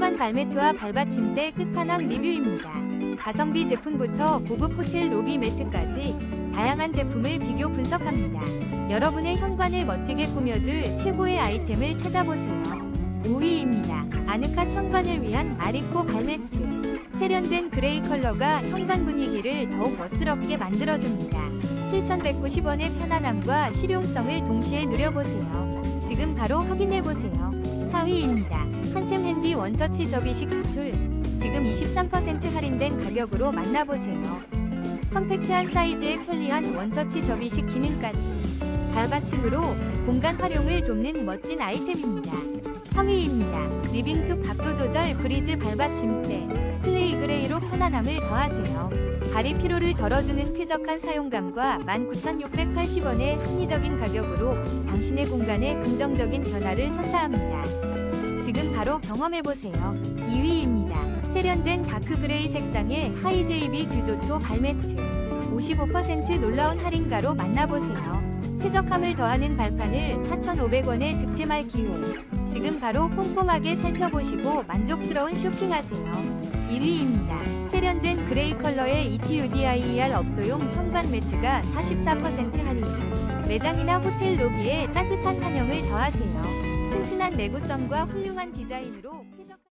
현관 발매트와 발받침대 끝판왕 리뷰입니다. 가성비 제품부터 고급 호텔 로비 매트까지 다양한 제품을 비교 분석합니다. 여러분의 현관을 멋지게 꾸며줄 최고의 아이템을 찾아보세요. 5위입니다. 아늑한 현관을 위한 아리코 발매트. 세련된 그레이 컬러가 현관 분위기를 더욱 멋스럽게 만들어줍니다. 7,190원의 편안함과 실용성을 동시에 누려보세요. 지금 바로 확인해보세요. 4위입니다. 한샘 핸디 원터치 접이식 스툴. 지금 23% 할인된 가격으로 만나보세요. 컴팩트한 사이즈에 편리한 원터치 접이식 기능까지. 발받침으로 공간 활용을 돕는 멋진 아이템입니다. 3위입니다. 리빙숲 각도 조절 브리즈 발받침대. 플레이 그레이로 편안함을 더하세요. 발이 피로를 덜어주는 쾌적한 사용감과 19,680원의 합리적인 가격으로 당신의 공간에 긍정적인 변화를 선사합니다. 지금 바로 경험해보세요. 2위입니다. 세련된 다크 그레이 색상의 하이제이비 규조토 발매트. 55% 놀라운 할인가로 만나보세요. 쾌적함을 더하는 발판을 4,500원에 득템할 기회. 지금 바로 꼼꼼하게 살펴보시고 만족스러운 쇼핑하세요. 1위입니다. 세련된 그레이 컬러의 ETUDIER 업소용 현관 매트가 44% 할인. 매장이나 호텔 로비에 따뜻한 환영을 더하세요. 튼튼한 내구성과 훌륭한 디자인으로 쾌적한